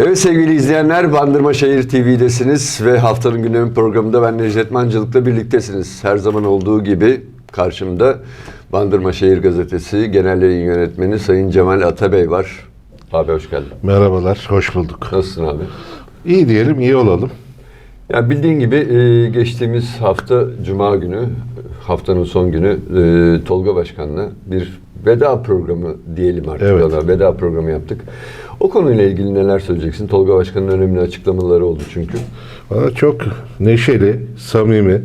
Evet sevgili izleyenler Bandırma Şehir TV'desiniz ve haftanın gündemi programında ben Necdet Mancılık'la birliktesiniz. Her zaman olduğu gibi karşımda Bandırma Şehir Gazetesi Genel Yayın Yönetmeni Sayın Cemal Atabey var. Abi hoş geldin. Merhabalar, hoş bulduk. Nasılsın abi? İyi diyelim, iyi olalım. Ya bildiğin gibi e, geçtiğimiz hafta Cuma günü, haftanın son günü e, Tolga Başkan'la bir veda programı diyelim artık Evet. ona. Veda programı yaptık. O konuyla ilgili neler söyleyeceksin? Tolga Başkan'ın önemli açıklamaları oldu çünkü. Valla çok neşeli, samimi,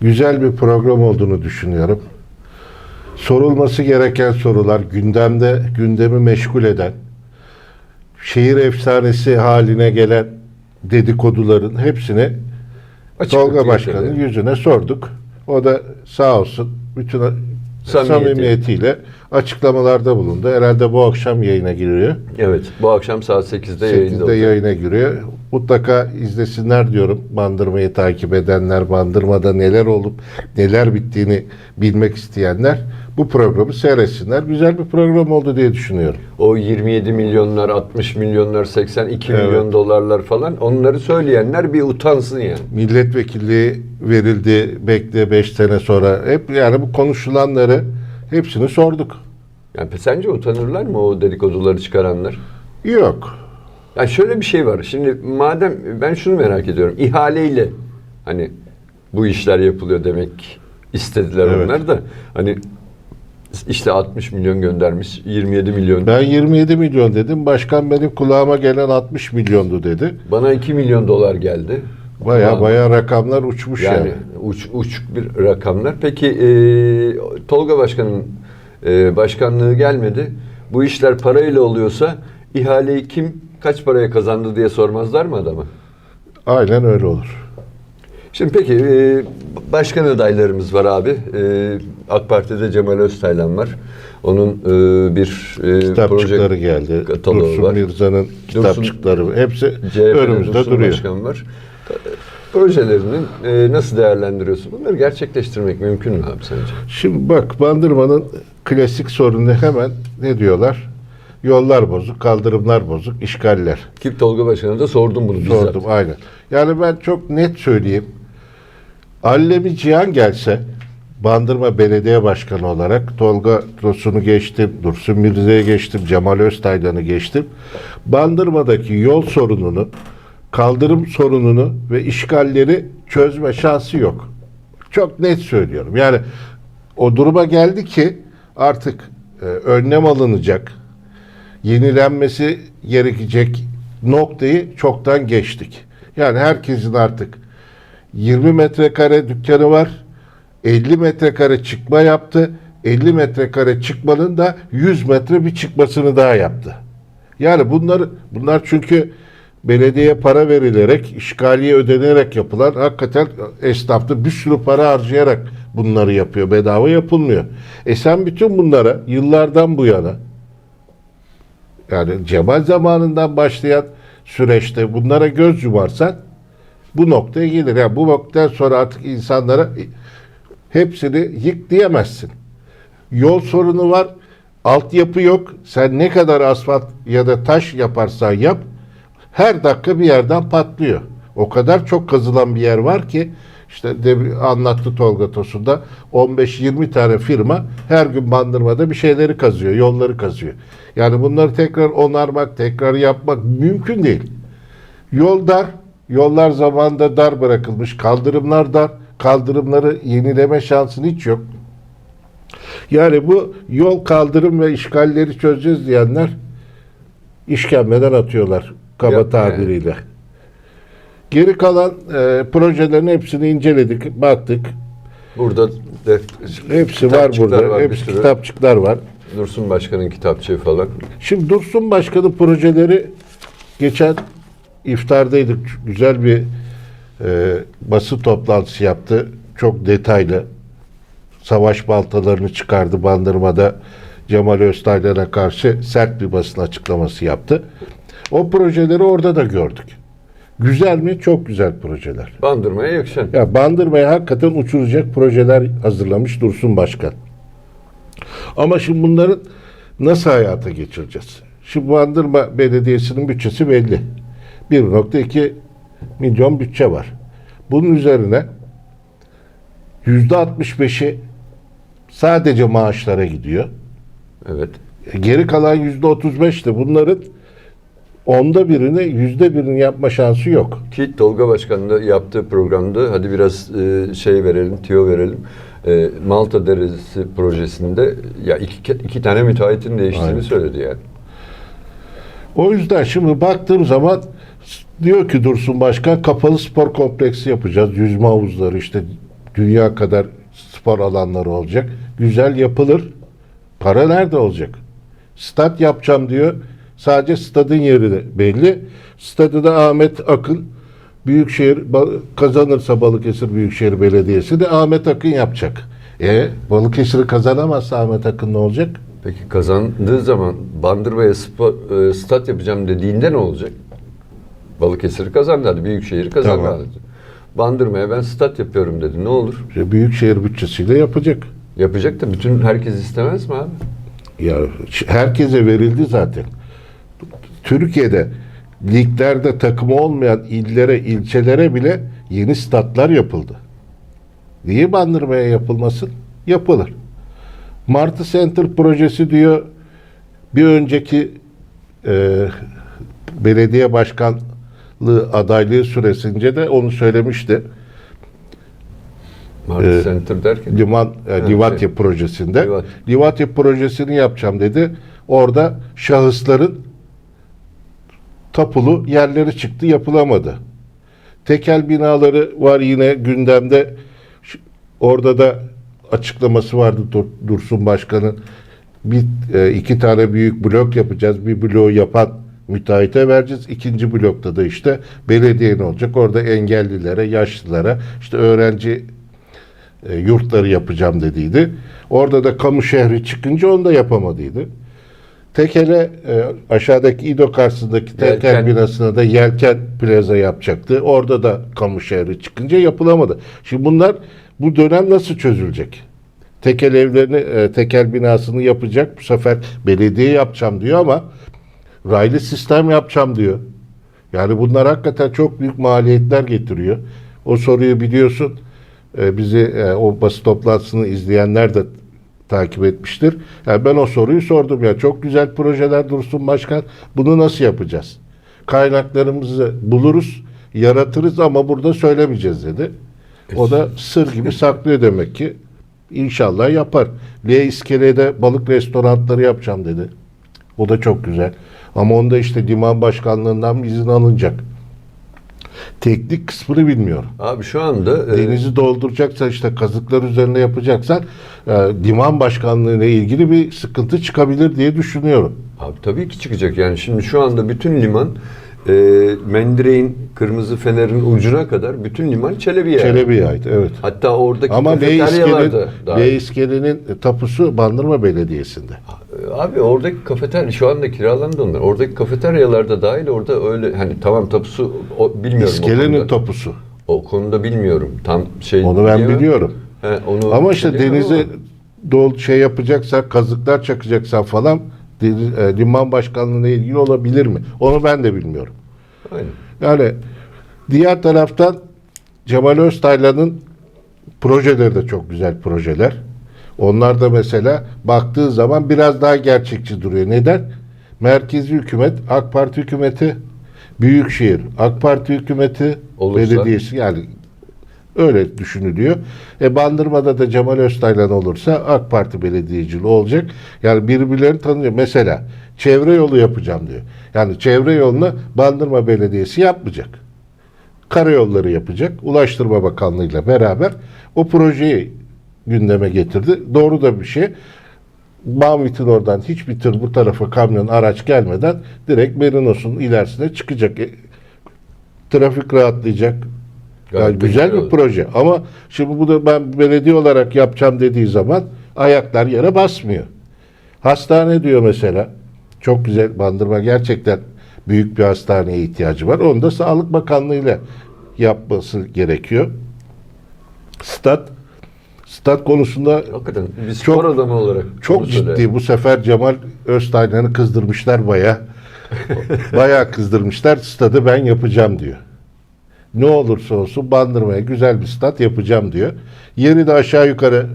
güzel bir program olduğunu düşünüyorum. Sorulması gereken sorular, gündemde gündemi meşgul eden, şehir efsanesi haline gelen dedikoduların hepsini Açık Tolga Başkan'ın yüzüne sorduk. O da sağ olsun bütün Samimiyeti. samimiyetiyle açıklamalarda bulundu. Herhalde bu akşam yayına giriyor. Evet, bu akşam saat 8'de yayında 8'de olacak. yayına giriyor. Mutlaka izlesinler diyorum. Bandırmayı takip edenler, Bandırmada neler olup neler bittiğini bilmek isteyenler bu programı seyretsinler. Güzel bir program oldu diye düşünüyorum. O 27 milyonlar, 60 milyonlar, 82 Evet. milyon dolarlar falan onları söyleyenler bir utansın yani. Milletvekilliği verildi, bekle 5 sene sonra. Hep yani bu konuşulanları hepsini sorduk. Yani sence utanırlar mı o dedikoduları çıkaranlar? Yok. Yani şöyle bir şey var. Şimdi madem ben şunu merak ediyorum. İhaleyle hani bu işler yapılıyor demek istediler Evet. onlar da. Hani işte 60 milyon göndermiş, 27 milyon. Ben 27 milyon dedim. Başkan benim kulağıma gelen 60 milyondu dedi. Bana 2 milyon dolar geldi. Baya baya rakamlar uçmuş yani. Yani uç, uçuk bir rakamlar. Peki e, Tolga Başkan'ın e, başkanlığı gelmedi. Bu işler parayla oluyorsa ihaleyi kim kaç paraya kazandı diye sormazlar mı adama? Aynen öyle olur. Şimdi peki e, başkan adaylarımız var abi. E, AK Parti'de Cemal Öztaylan var. Onun e, bir e, Kitapçıkları proje geldi. Dursun var. Mirza'nın kitapçıkları hepsi CHP'de önümüzde Dursun duruyor. Başkan var. Projelerinin e, nasıl değerlendiriyorsun? Bunları gerçekleştirmek mümkün mü abi sence? Şimdi bak Bandırma'nın klasik sorunu hemen ne diyorlar? Yollar bozuk, kaldırımlar bozuk, işgaller. Ki Tolga Başkan'a da sordum bunu bizzat. Sordum aynen. Yani ben çok net söyleyeyim. Allemi Cihan gelse Bandırma Belediye Başkanı olarak Tolga Tosun'u geçtim, Dursun Mirza'ya geçtim, Cemal Öztaylan'ı geçtim. Bandırma'daki yol sorununu, kaldırım sorununu ve işgalleri çözme şansı yok. Çok net söylüyorum. Yani o duruma geldi ki artık e, önlem alınacak, yenilenmesi gerekecek noktayı çoktan geçtik. Yani herkesin artık 20 metrekare dükkanı var. 50 metrekare çıkma yaptı. 50 metrekare çıkmanın da 100 metre bir çıkmasını daha yaptı. Yani bunlar bunlar çünkü belediyeye para verilerek, işgaliye ödenerek yapılan hakikaten esnafta bir sürü para harcayarak bunları yapıyor. Bedava yapılmıyor. E sen bütün bunlara yıllardan bu yana yani Cemal zamanından başlayan süreçte bunlara göz yumarsan bu noktaya gelir. Yani bu noktadan sonra artık insanlara hepsini yık diyemezsin. Yol sorunu var, altyapı yok. Sen ne kadar asfalt ya da taş yaparsan yap, her dakika bir yerden patlıyor. O kadar çok kazılan bir yer var ki işte de anlattı Tolga Tosun'da 15-20 tane firma her gün bandırmada bir şeyleri kazıyor, yolları kazıyor. Yani bunları tekrar onarmak, tekrar yapmak mümkün değil. Yol dar, yollar zamanında dar bırakılmış, kaldırımlar dar, kaldırımları yenileme şansın hiç yok. Yani bu yol kaldırım ve işgalleri çözeceğiz diyenler işkembeden atıyorlar kaba Yok, tabiriyle. Geri kalan e, projelerin hepsini inceledik, baktık. Burada de, Hepsi var burada. var Hepsi kitapçıklar var. Dursun Başkan'ın kitapçığı falan. Şimdi Dursun Başkan'ın projeleri geçen iftardaydık. Güzel bir e, basın toplantısı yaptı. Çok detaylı. Savaş baltalarını çıkardı bandırmada. Cemal Öztaylan'a karşı sert bir basın açıklaması yaptı. O projeleri orada da gördük. Güzel mi? Çok güzel projeler. Bandırmaya yakışan. Ya Bandırma'ya hakikaten uçuracak projeler hazırlamış Dursun Başkan. Ama şimdi bunların nasıl hayata geçireceğiz? Şimdi Bandırma Belediyesi'nin bütçesi belli. 1.2 milyon bütçe var. Bunun üzerine %65'i sadece maaşlara gidiyor. Evet. E, Geri kalan yüzde 35 de bunların onda birini yüzde birini yapma şansı yok. Ki Tolga Başkan'ın da yaptığı programda hadi biraz e, şey verelim, tüyo verelim. E, Malta Deresi projesinde ya iki, iki tane müteahhitin değiştiğini Aynen. söyledi yani. O yüzden şimdi baktığım zaman diyor ki Dursun Başkan kapalı spor kompleksi yapacağız. Yüzme havuzları işte dünya kadar spor alanları olacak. Güzel yapılır. Para nerede olacak? Stat yapacağım diyor. Sadece stadın yeri belli. Stadı da Ahmet Akın Büyükşehir kazanırsa Balıkesir Büyükşehir Belediyesi de Ahmet Akın yapacak. E Balıkesir'i kazanamazsa Ahmet Akın ne olacak? Peki kazandığı zaman Bandırma'ya e, stat yapacağım dediğinde ne olacak? Balıkesir kazandı hadi Büyükşehir kazandı. Tamam. hadi. Bandırma'ya ben stat yapıyorum dedi. Ne olur? İşte Büyükşehir bütçesiyle yapacak. Yapacak da bütün herkes istemez mi abi? Ya herkese verildi zaten. Türkiye'de liglerde takımı olmayan illere, ilçelere bile yeni statlar yapıldı. Niye bandırmaya yapılmasın? Yapılır. Martı Center projesi diyor bir önceki e, belediye başkanlığı adaylığı süresince de onu söylemişti. Market Ee, Center derken. Liman e, Evet, Livatya şey. projesinde. Livatya. Livatya projesini yapacağım dedi. Orada şahısların tapulu yerleri çıktı yapılamadı. Tekel binaları var yine gündemde. Orada da açıklaması vardı Dur- Dursun Başkan'ın. Bir, e, iki tane büyük blok yapacağız. Bir bloğu yapan müteahhite vereceğiz. İkinci blokta da işte belediyenin olacak. Orada engellilere, yaşlılara, işte öğrenci e, yurtları yapacağım dediydi. Orada da kamu şehri çıkınca onu da yapamadıydı. Tekele e, aşağıdaki İdo karşısındaki Yelken. binasına da Yelken Plaza yapacaktı. Orada da kamu şehri çıkınca yapılamadı. Şimdi bunlar bu dönem nasıl çözülecek? Tekel evlerini, e, tekel binasını yapacak. Bu sefer belediye yapacağım diyor ama raylı sistem yapacağım diyor. Yani bunlar hakikaten çok büyük maliyetler getiriyor. O soruyu biliyorsun. e, bizi e, o basın toplantısını izleyenler de takip etmiştir. Yani ben o soruyu sordum ya. Çok güzel projeler Dursun Başkan. Bunu nasıl yapacağız? Kaynaklarımızı buluruz, yaratırız ama burada söylemeyeceğiz dedi. O da sır gibi saklıyor demek ki. İnşallah yapar. L iskelede balık restoranları yapacağım dedi. O da çok güzel. Ama onda işte liman başkanlığından izin alınacak. Teknik kısmını bilmiyorum. Abi şu anda e, Denizi dolduracaksan işte kazıklar üzerine yapacaksan e, liman başkanlığı ile ilgili bir sıkıntı çıkabilir diye düşünüyorum. Abi tabii ki çıkacak. Yani şimdi şu anda bütün liman e, Mendireğin Kırmızı Fener'in ucuna kadar bütün liman Çelebi'ye. Çelebi'ye ait evet. Hatta oradaki Ama kafeteryalarda. L iskelenin tapusu Bandırma Belediyesi'nde. Abi oradaki kafeterya şu anda kiralandı onlar. Oradaki kafeteryalarda dahil orada öyle hani tamam tapusu o, bilmiyorum İskelenin tapusu. O konuda bilmiyorum. Tam şey Onu ben diyemem. biliyorum. He, onu Ama işte denize ama- dol şey yapacaksan, kazıklar çakacaksan falan liman başkanlığına ilgili olabilir mi? Onu ben de bilmiyorum. Aynen. Yani diğer taraftan Cemal Öztaylan'ın projeleri de çok güzel projeler. Onlar da mesela baktığı zaman biraz daha gerçekçi duruyor. Neden? Merkezi hükümet, AK Parti hükümeti, Büyükşehir, AK Parti hükümeti, Olursa- belediyesi yani öyle düşünülüyor. E Bandırma'da da Cemal Öztaylan olursa AK Parti belediyeciliği olacak. Yani birbirlerini tanıyor. Mesela çevre yolu yapacağım diyor. Yani çevre yolunu Bandırma Belediyesi yapmayacak. Karayolları yapacak. Ulaştırma Bakanlığı ile beraber o projeyi gündeme getirdi. Doğru da bir şey. Banvit'in oradan hiçbir tır bu tarafa kamyon araç gelmeden direkt Merinos'un ilerisine çıkacak. E, trafik rahatlayacak. Gayet Yani güzel bir proje. Ama şimdi bu da ben belediye olarak yapacağım dediği zaman ayaklar yere basmıyor. Hastane diyor mesela. Çok güzel. Bandırma gerçekten büyük bir hastaneye ihtiyacı var. Onu da Sağlık Bakanlığı ile yapması gerekiyor. Stat Stat konusunda Hakikaten bir Çok- spor adamı olarak çok bunu ciddi. Bu sefer Cemal Öztaylan'ı kızdırmışlar baya. Bayağı kızdırmışlar. Stadı ben yapacağım diyor. Ne olursa olsun bandırmaya güzel bir stat yapacağım diyor. Yeri de aşağı yukarı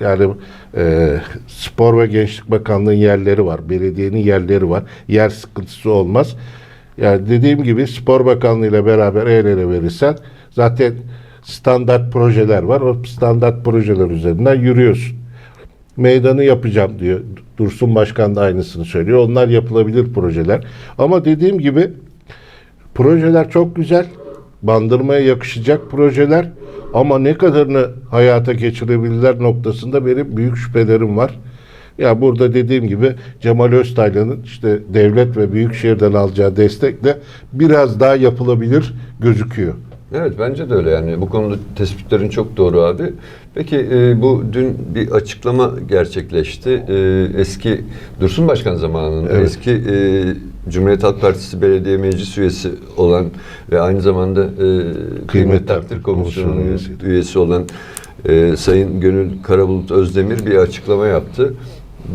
yani e, Spor ve Gençlik Bakanlığı'nın yerleri var. Belediyenin yerleri var. Yer sıkıntısı olmaz. Yani dediğim gibi Spor Bakanlığı ile beraber el ele verirsen zaten standart projeler var. O standart projeler üzerinden yürüyorsun meydanı yapacağım diyor. Dursun Başkan da aynısını söylüyor. Onlar yapılabilir projeler. Ama dediğim gibi projeler çok güzel. Bandırmaya yakışacak projeler. Ama ne kadarını hayata geçirebilirler noktasında benim büyük şüphelerim var. Ya burada dediğim gibi Cemal Öztaylan'ın işte devlet ve büyükşehirden alacağı destekle biraz daha yapılabilir gözüküyor. Evet bence de öyle yani bu konuda tespitlerin çok doğru abi. Peki e, bu dün bir açıklama gerçekleşti. E, eski Dursun Başkan zamanında Evet. eski e, Cumhuriyet Halk Partisi Belediye Meclis üyesi olan ve aynı zamanda e, Kıymet Takdir Komisyonu Komisyonu üyesi, üyesi olan e, Sayın Gönül Karabulut Özdemir bir açıklama yaptı.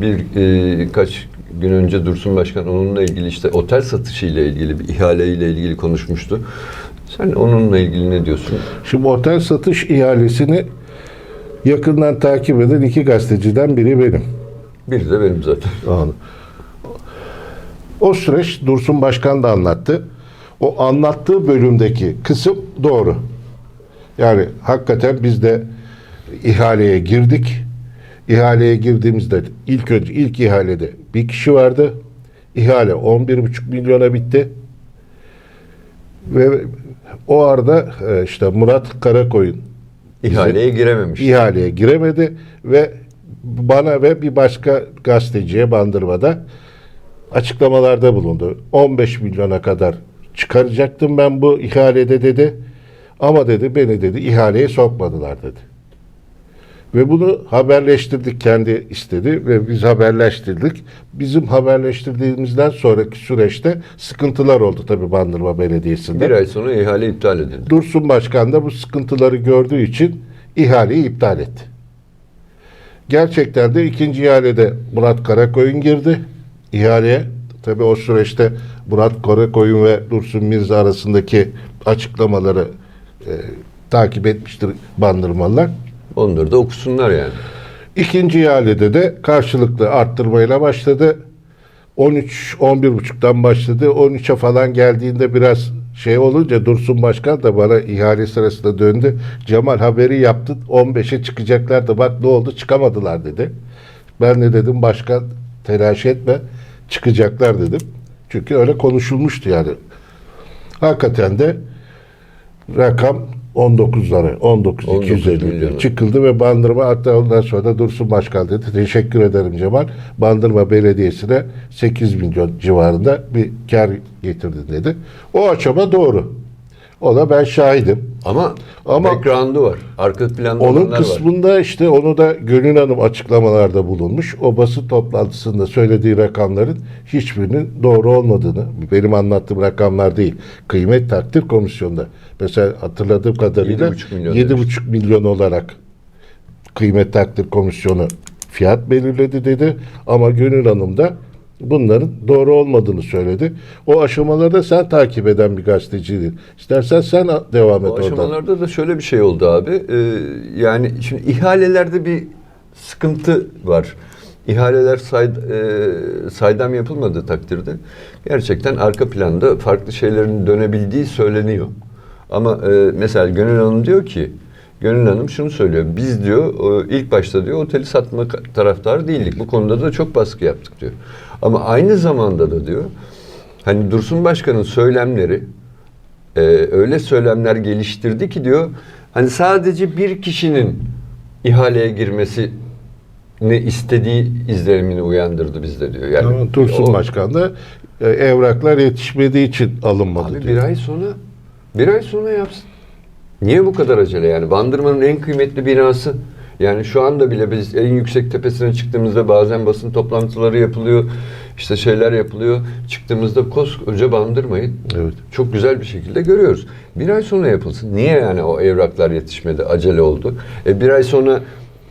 Bir e, kaç gün önce Dursun Başkan onunla ilgili işte otel satışı ile ilgili bir ihale ile ilgili konuşmuştu. Sen onunla ilgili ne diyorsun? Şimdi otel satış ihalesini yakından takip eden iki gazeteciden biri benim. Bir de benim zaten. Anladım. O süreç Dursun Başkan da anlattı. O anlattığı bölümdeki kısım doğru. Yani hakikaten biz de ihaleye girdik. İhaleye girdiğimizde ilk önce ilk ihalede bir kişi vardı. İhale 11,5 milyona bitti. Ve o arada e, işte Murat Karakoyun İhaleye girememiş. ihaleye giremedi ve bana ve bir başka gazeteciye bandırmada açıklamalarda bulundu. 15 milyona kadar çıkaracaktım ben bu ihalede dedi. Ama dedi beni dedi ihaleye sokmadılar dedi. Ve bunu haberleştirdik kendi istedi ve biz haberleştirdik. Bizim haberleştirdiğimizden sonraki süreçte sıkıntılar oldu tabii Bandırma Belediyesi'nde. Bir ay sonra ihale iptal edildi. Dursun Başkan da bu sıkıntıları gördüğü için ihaleyi iptal etti. Gerçekten de ikinci ihalede Murat Karakoyun girdi ihaleye. Tabii o süreçte Murat Karakoyun ve Dursun Mirza arasındaki açıklamaları e, takip etmiştir bandırmalılar. Onları da okusunlar yani. İkinci ihalede de karşılıklı arttırmayla başladı. 13 11.5'tan başladı. 13'e falan geldiğinde biraz şey olunca Dursun Başkan da bana ihale sırasında döndü. Cemal haberi yaptın 15'e çıkacaklardı. Bak ne oldu çıkamadılar dedi. Ben de dedim başkan telaş etme çıkacaklar dedim. Çünkü öyle konuşulmuştu yani. Hakikaten de rakam 19'lara 19 19 250 milyona. çıkıldı ve Bandırma hatta ondan sonra da Dursun Başkan dedi teşekkür ederim Cemal. Bandırma Belediyesi'ne 8 milyon civarında bir kar getirdin dedi. O aşama doğru. Ona ben şahidim. Ama, Ama- background'u var. Arka planda Onun olanlar var. kısmında işte onu da Gönül Hanım açıklamalarda bulunmuş. O basın toplantısında söylediği rakamların hiçbirinin doğru olmadığını, benim anlattığım rakamlar değil, kıymet takdir komisyonunda. Mesela hatırladığım kadarıyla 7,5 milyon 7,5 milyon olarak kıymet takdir komisyonu fiyat belirledi dedi. Ama Gönül Hanım da bunların doğru olmadığını söyledi. O aşamalarda sen takip eden bir gazeteciydin. İstersen sen devam et O oradan. aşamalarda da şöyle bir şey oldu abi. Ee, yani şimdi ihalelerde bir sıkıntı var. İhaleler say, e, saydam yapılmadığı takdirde gerçekten arka planda farklı şeylerin dönebildiği söyleniyor. Ama e, mesela Gönül Hanım diyor ki Gönül Hanım şunu söylüyor. Biz diyor e, ilk başta diyor oteli satma taraftarı değildik. Bu konuda da çok baskı yaptık diyor. Ama aynı zamanda da diyor hani Dursun Başkan'ın söylemleri e, öyle söylemler geliştirdi ki diyor hani sadece bir kişinin ihaleye girmesi ne istediği izlenimini uyandırdı bizde diyor. Yani Ama Dursun o- Başkan da e, evraklar yetişmediği için alınmadı Abi diyor. bir ay sonra bir ay sonra yapsın. Niye bu kadar acele yani? Bandırmanın en kıymetli binası. Yani şu anda bile biz en yüksek tepesine çıktığımızda bazen basın toplantıları yapılıyor. işte şeyler yapılıyor. Çıktığımızda koskoca bandırmayı Evet. çok güzel bir şekilde görüyoruz. Bir ay sonra yapılsın. Niye yani o evraklar yetişmedi, acele oldu? E bir ay sonra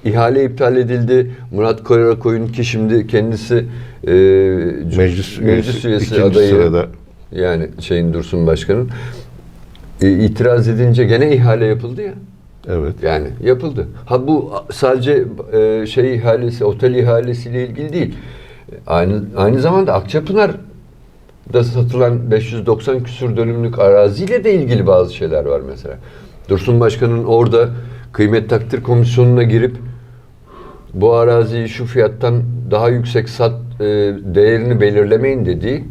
ihale iptal edildi. Murat Koyrakoy'un ki şimdi kendisi e, Meclis meclis üyesi, üyesi adayı. sırada. Yani şeyin Dursun Başkan'ın e, itiraz edince gene ihale yapıldı ya. Evet. Yani yapıldı. Ha bu sadece e, şey ihalesi, otel ihalesiyle ilgili değil. Aynı aynı zamanda Akçapınar da satılan 590 küsur dönümlük araziyle de ilgili bazı şeyler var mesela. Dursun Başkan'ın orada kıymet takdir komisyonuna girip bu araziyi şu fiyattan daha yüksek sat e, değerini belirlemeyin dediği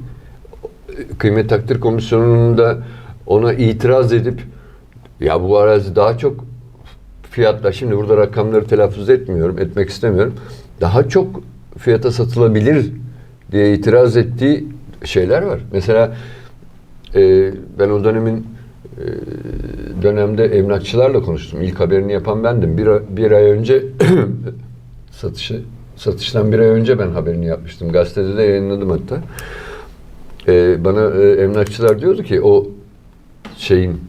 kıymet takdir komisyonunun da ona itiraz edip ya bu arazi daha çok fiyatla şimdi burada rakamları telaffuz etmiyorum, etmek istemiyorum. Daha çok fiyata satılabilir diye itiraz ettiği şeyler var. Mesela e, ben o dönemin e, dönemde emlakçılarla konuştum. İlk haberini yapan bendim. Bir, bir ay önce satışı satıştan bir ay önce ben haberini yapmıştım. Gazetede de yayınladım hatta. E, bana e, emlakçılar diyordu ki o şeyin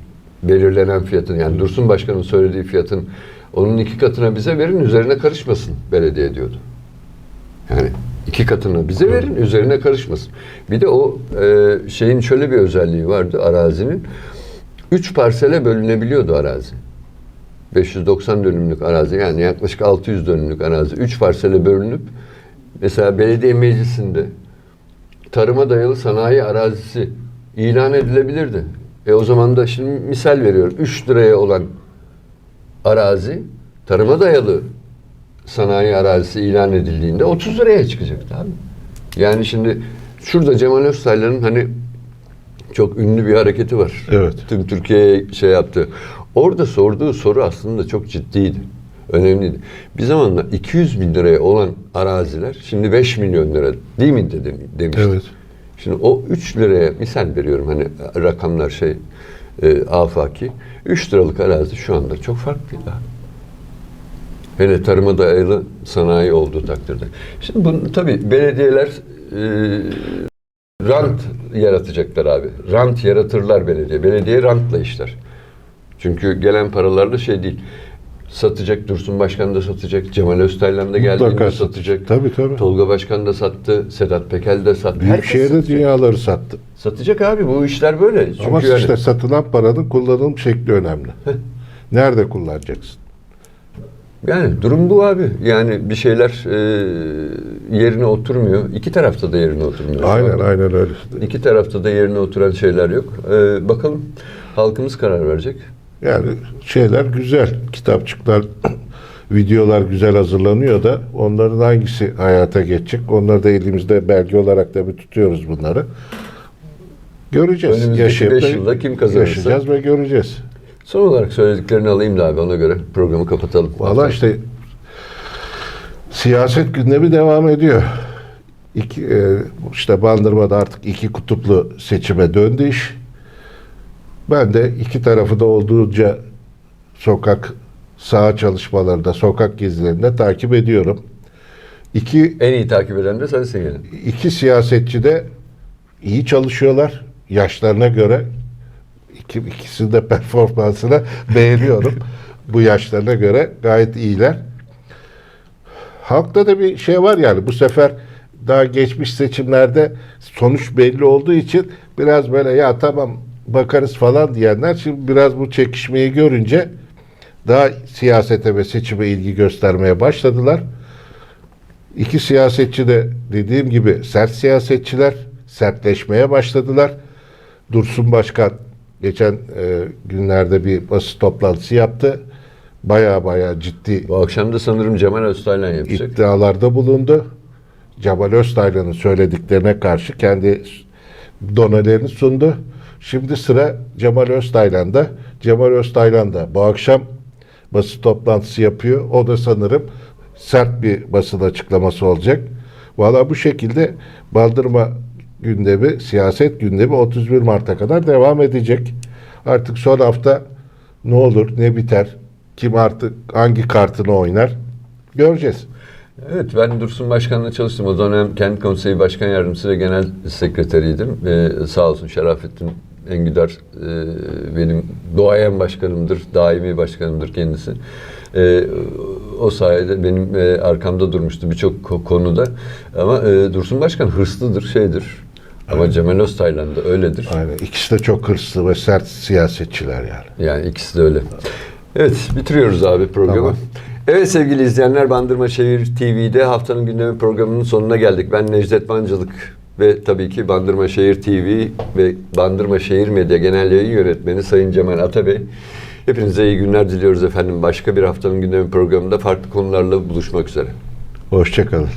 belirlenen fiyatın yani Dursun Başkan'ın söylediği fiyatın onun iki katına bize verin üzerine karışmasın belediye diyordu. Yani iki katını bize verin üzerine karışmasın. Bir de o e, şeyin şöyle bir özelliği vardı arazinin. Üç parsele bölünebiliyordu arazi. 590 dönümlük arazi yani yaklaşık 600 dönümlük arazi. Üç parsele bölünüp mesela belediye meclisinde tarıma dayalı sanayi arazisi ilan edilebilirdi. E o zaman da şimdi misal veriyorum. 3 liraya olan arazi tarıma dayalı sanayi arazisi ilan edildiğinde 30 liraya çıkacaktı abi. Yani şimdi şurada Cemal Öztaylar'ın hani çok ünlü bir hareketi var. Evet. Tüm Türkiye'ye şey yaptı. Orada sorduğu soru aslında çok ciddiydi. Önemliydi. Bir zamanlar 200 bin liraya olan araziler şimdi 5 milyon lira değil mi dedi, demişti. Evet. Şimdi o 3 liraya misal veriyorum hani rakamlar şey e, afaki. 3 liralık arazi şu anda çok farklı daha. Hele tarıma dayalı sanayi olduğu takdirde. Şimdi bunu tabii belediyeler e, rant yaratacaklar abi. Rant yaratırlar belediye. Belediye rantla işler. Çünkü gelen paralarla şey değil. Satacak, Dursun Başkan da satacak, Cemal Öztaylan da geldiğinde Mutlaka satacak. Tabii tabii. Tolga Başkan da sattı, Sedat Pekel de sattı. Büyükşehir'de satacak. dünyaları sattı. Satacak abi bu işler böyle. Çünkü Ama yani- işte satılan paranın kullanım şekli önemli. Nerede kullanacaksın? Yani durum bu abi. Yani bir şeyler e, yerine oturmuyor. İki tarafta da yerine oturmuyor. Aynen aynen öyle. İki tarafta da yerine oturan şeyler yok. E, bakalım halkımız karar verecek. Yani şeyler güzel. Kitapçıklar, videolar güzel hazırlanıyor da onların hangisi hayata geçecek? Onları da elimizde belge olarak da bir tutuyoruz bunları. Göreceğiz. Önümüzdeki Yaşayıp beş da yılda kim kazanırsa. Yaşayacağız ve göreceğiz. Son olarak söylediklerini alayım da abi ona göre programı kapatalım. Valla işte siyaset gündemi devam ediyor. İki, e, işte Bandırma'da artık iki kutuplu seçime döndü iş. Ben de iki tarafı da olduğunca sokak saha çalışmalarında, sokak gezilerinde takip ediyorum. İki En iyi takip eden de sensin yani. iki siyasetçi de iyi çalışıyorlar yaşlarına göre. İki, ikisinin de performansını beğeniyorum. Bu yaşlarına göre gayet iyiler. Halkta da bir şey var yani bu sefer daha geçmiş seçimlerde sonuç belli olduğu için biraz böyle ya tamam bakarız falan diyenler şimdi biraz bu çekişmeyi görünce daha siyasete ve seçime ilgi göstermeye başladılar. İki siyasetçi de dediğim gibi sert siyasetçiler sertleşmeye başladılar. Dursun Başkan geçen e, günlerde bir basın toplantısı yaptı. Baya baya ciddi Bu akşam da sanırım Cemal Öztaylan yapacak. iddialarda bulundu. Cemal Öztaylan'ın söylediklerine karşı kendi donelerini sundu. Şimdi sıra Cemal Öztaylan'da. Cemal Öztaylan da bu akşam basın toplantısı yapıyor. O da sanırım sert bir basın açıklaması olacak. Valla bu şekilde Bandırma gündemi, siyaset gündemi 31 Mart'a kadar devam edecek. Artık son hafta ne olur, ne biter, kim artık hangi kartını oynar göreceğiz. Evet ben Dursun Başkan'la çalıştım. O dönem Kent Konseyi Başkan Yardımcısı ve Genel Sekreteriydim. Ee, sağ olsun Şerafettin Engüdar e, benim doğayan başkanımdır, daimi başkanımdır kendisi. Ee, o sayede benim e, arkamda durmuştu birçok ko- konuda. Ama e, Dursun Başkan hırslıdır, şeydir. Ama Cemal Öztaylan da öyledir. Aynen. İkisi de çok hırslı ve sert siyasetçiler yani. Yani ikisi de öyle. Evet, bitiriyoruz abi programı. Tamam. Evet sevgili izleyenler, Bandırma Şehir TV'de haftanın gündemi programının sonuna geldik. Ben Necdet Mancılık ve tabii ki Bandırma Şehir TV ve Bandırma Şehir Medya Genel Yayın Yönetmeni Sayın Cemal Atabey. Hepinize iyi günler diliyoruz efendim. Başka bir haftanın gündemi programında farklı konularla buluşmak üzere. Hoşçakalın.